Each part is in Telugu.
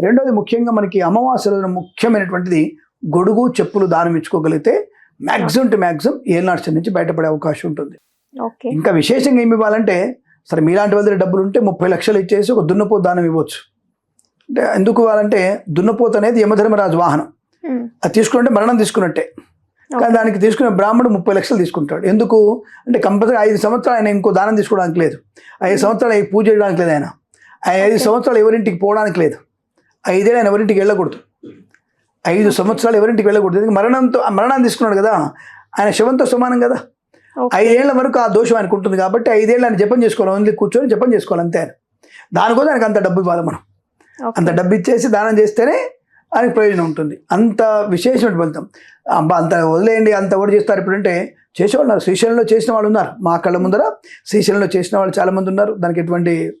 రెండోది ముఖ్యంగా మనకి అమావాస్య రోజున ముఖ్యమైనటువంటిది గొడుగు చెప్పులు దానం ఇచ్చుకోగలిగితే మ్యాక్సిమం టు మ్యాక్సిమం ఏలినాడు నుంచి బయటపడే అవకాశం ఉంటుంది. ఇంకా విశేషంగా ఏమి ఇవ్వాలంటే సరే మీలాంటి వాళ్ళ దగ్గర డబ్బులు ఉంటే ముప్పై లక్షలు ఇచ్చేసి ఒక దున్నపోతు దానం ఇవ్వచ్చు. అంటే ఎందుకు ఇవ్వాలంటే దున్నపోతు అనేది యమధర్మరాజు వాహనం. అది తీసుకుంటే మరణం తీసుకున్నట్టే. కానీ దానికి తీసుకునే బ్రాహ్మణుడు ముప్పై లక్షలు తీసుకుంటాడు. ఎందుకు? అంటే కంపల్సరీ ఐదు సంవత్సరాలు ఆయన ఇంకో దానం తీసుకోవడానికి లేదు. ఐదు సంవత్సరాలు పూజ చేయడానికి లేదు ఆయన. ఐదు. సంవత్సరాలు ఎవరింటికి పోవడానికి లేదు. ఐదేళ్ళు ఆయన ఎవరింటికి వెళ్ళకూడదు. ఐదు సంవత్సరాలు ఎవరింటికి వెళ్ళకూడదు. ఎందుకంటే మరణంతో మరణాన్ని తీసుకున్నాడు కదా. ఆయన శవంతో సమానం కదా. ఐదేళ్ళ వరకు ఆ దోషం ఆయనకు ఉంటుంది కాబట్టి ఐదేళ్ళు ఆయన జపం చేసుకోవాలి. ఓన్లీ కూర్చొని జపం చేసుకోవాలి అంతే ఆయన. దానికోసం ఆయనకు అంత డబ్బు ఇవ్వాలి మనం. అంత డబ్బు ఇచ్చేసి దానం చేస్తేనే ఆయనకు ప్రయోజనం ఉంటుంది. అంత విశేషమైన ఫలితం. అబ్బా అంత వదిలేయండి అంత ఎవరు చేస్తారు ఇప్పుడంటే చేసేవాళ్ళు ఉన్నారు. శ్రీశైలంలో చేసిన వాళ్ళు ఉన్నారు. మా కళ్ళ ముందర శ్రీశైలంలో చేసిన వాళ్ళు చాలామంది ఉన్నారు. దానికి ఎటువంటి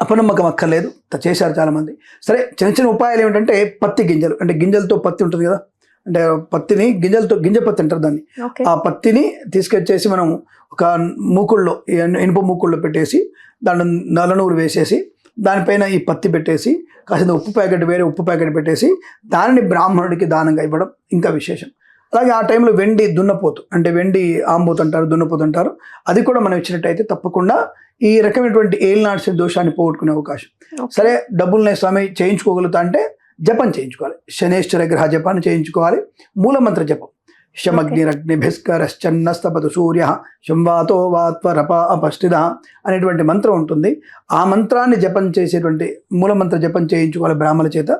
అపనమ్మకం అక్కర్లేదు చేశారు చాలామంది. సరే చిన్న చిన్న ఉపాయాలు ఏమిటంటే పత్తి గింజలు. అంటే గింజలతో పత్తి ఉంటుంది కదా? అంటే పత్తిని గింజలతో గింజ పత్తి అంటారు దాన్ని. ఆ పత్తిని తీసుకొచ్చేసి మనం ఒక మూకుళ్ళలో ఇన- ఇనుప మూకుళ్ళలో పెట్టేసి దాంట్లో నల్లనూరు వేసేసి దానిపైన ఈ పత్తి పెట్టేసి కాసిన ఉప్పు ప్యాకెట్ వేరే ఉప్పు ప్యాకెట్ పెట్టేసి దానిని బ్రాహ్మణుడికి దానంగా ఇవ్వడం ఇంకా విశేషం. అలాగే ఆ టైంలో వెండి దున్నపోతు అంటే వెండి ఆంబోతు అంటారు దున్నపోతు అంటారు. అది కూడా మనం ఇచ్చినట్టయితే తప్పకుండా ఈ రకమైనటువంటి ఏలినాడ్సిన దోషాన్ని పోగొట్టుకునే అవకాశం. సరే డబ్బుల్ని స్వామి చేయించుకోగలుగుతా అంటే జపం చేయించుకోవాలి. శనేశ్వర గ్రహ జపాన్ని చేయించుకోవాలి. మూలమంత్ర జపం. శమగ్నిరగ్నిభిస్కరశ్చన్నస్తపతు సూర్య శంవాతో వాత్వరప అపస్థిత అనేటువంటి మంత్రం ఉంటుంది. ఆ మంత్రాన్ని జపం చేసేటువంటి మూలమంత్ర జపం చేయించుకోవాలి బ్రాహ్మణ చేత.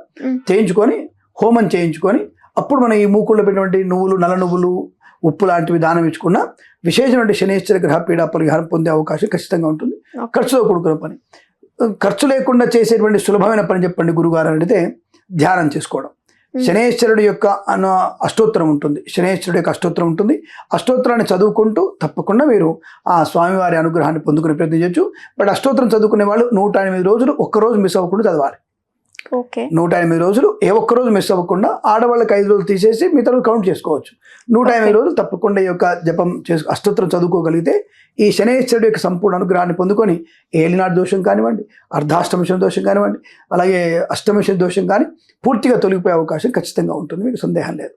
చేయించుకొని హోమం చేయించుకొని అప్పుడు మనం ఈ మూకుల్లో పెట్టినటువంటి నువ్వులు నల్ల నువ్వులు ఉప్పు లాంటివి దానం ఇచ్చుకున్న విశేషమైన శనేశ్వర గ్రహ పీడ పరిహారం పొందే అవకాశం ఖచ్చితంగా ఉంటుంది. ఖర్చుతో కూడుకున్న పని. ఖర్చు లేకుండా చేసేటువంటి సులభమైన పని చెప్పండి గురుగారు అడిగితే ధ్యానం చేసుకోవడం. శనేశ్వరుడు యొక్క అన్న అష్టోత్తరం ఉంటుంది. శనేశ్వరుడు యొక్క అష్టోత్తరం ఉంటుంది. అష్టోత్తరాన్ని చదువుకుంటూ తప్పకుండా మీరు ఆ స్వామివారి అనుగ్రహాన్ని పొందుకునే ప్రయత్నం చేయొచ్చు. బట్ అష్టోత్తరం చదువుకునే వాళ్ళు నూట ఎనిమిది రోజులు ఒక్క రోజు మిస్ అవ్వకుండా చదవాలి. నూట ఎనిమిది రోజులు ఏ ఒక్క రోజు మిస్ అవ్వకుండా ఆడవాళ్ళకి ఐదు రోజులు తీసేసి మిగతా కౌంట్ చేసుకోవచ్చు. నూట ఎనిమిది రోజులు తప్పకుండా ఈ యొక్క జపం చేసు అష్టోత్తరం చదువుకోగలిగితే ఈ శనేశ్వరుడు యొక్క సంపూర్ణ అనుగ్రహాన్ని పొందుకొని ఏలినాడు దోషం కానివ్వండి అర్ధాష్టమశం దోషం కానివ్వండి అలాగే అష్టమశం దోషం కానీ పూర్తిగా తొలగిపోయే అవకాశం ఖచ్చితంగా ఉంటుంది. మీకు సందేహం లేదు.